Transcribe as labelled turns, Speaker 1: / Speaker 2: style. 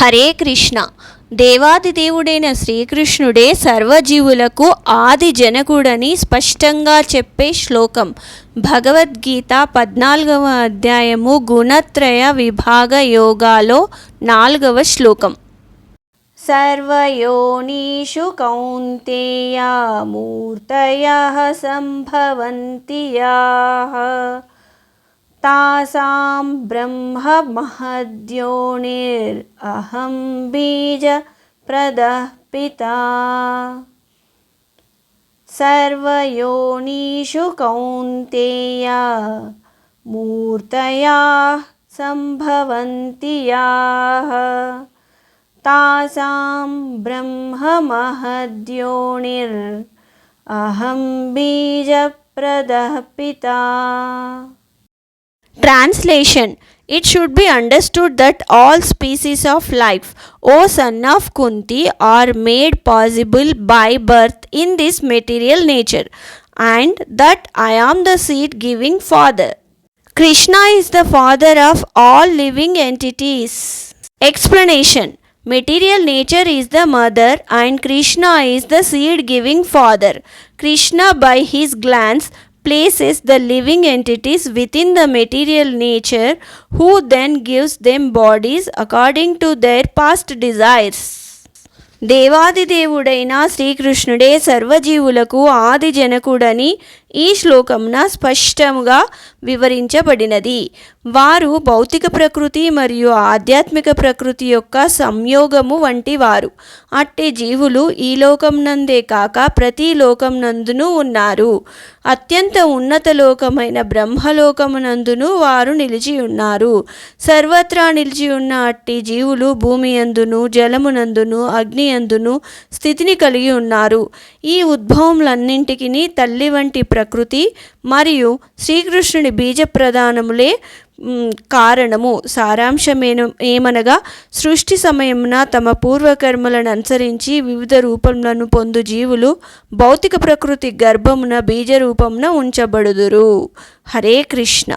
Speaker 1: హరే కృష్ణ. దేవాది దేవుడైన శ్రీకృష్ణుడే సర్వజీవులకు ఆది జనకుడని స్పష్టంగా చెప్పే శ్లోకం. భగవద్గీత పద్నాలుగవ అధ్యాయము గుణత్రయ విభాగ యోగాలో నాలుగవ శ్లోకం. సర్వయోనీషు కౌంతేయా మూర్తయ సంభవంతియా तासां ब्रह्ममहद्योनिरहं बीजप्रदः पिता सर्वयोनिषु कौन्तेया मूर्तया सम्भवन्ति याः। तासां ब्रह्ममहद्योनिरहं बीजप्रदः पिता Translation It should be understood that all species of life, O son of Kunti, are made possible by birth in this material nature, and that I am the seed giving father. Krishna is the father of all living entities. Explanation Material nature is the mother and Krishna is the seed giving father. Krishna, by his glance, places the living entities within the material nature, who then gives them bodies according to their past desires. దేవాది దేవుడైన శ్రీకృష్ణుడే సర్వజీవులకు ఆది జనకుడని ఈ శ్లోకమున స్పష్టముగా వివరించబడినది. వారు భౌతిక ప్రకృతి మరియు ఆధ్యాత్మిక ప్రకృతి యొక్క సంయోగము వంటి వారు. అట్టి జీవులు ఈ లోకంనందే కాక ప్రతి లోకంనందును ఉన్నారు. అత్యంత ఉన్నత లోకమైన బ్రహ్మలోకమునందును వారు నిలిచి ఉన్నారు. సర్వత్రా నిలిచి ఉన్న అట్టి జీవులు భూమి అందును జలమునందును అగ్ని అందును స్థితిని కలిగి ఉన్నారు. ఈ ఉద్భవములన్నింటికి తల్లి వంటి ప్రకృతి మరియు శ్రీకృష్ణుని బీజ ప్రధానములే కారణము. సారాంశమేను ఏమనగా సృష్టి సమయమున తమ పూర్వకర్మలను అనుసరించి వివిధ రూపములను పొందు జీవులు భౌతిక ప్రకృతి గర్భమున బీజ రూపమున ఉంచబడుదురు. హరే కృష్ణ.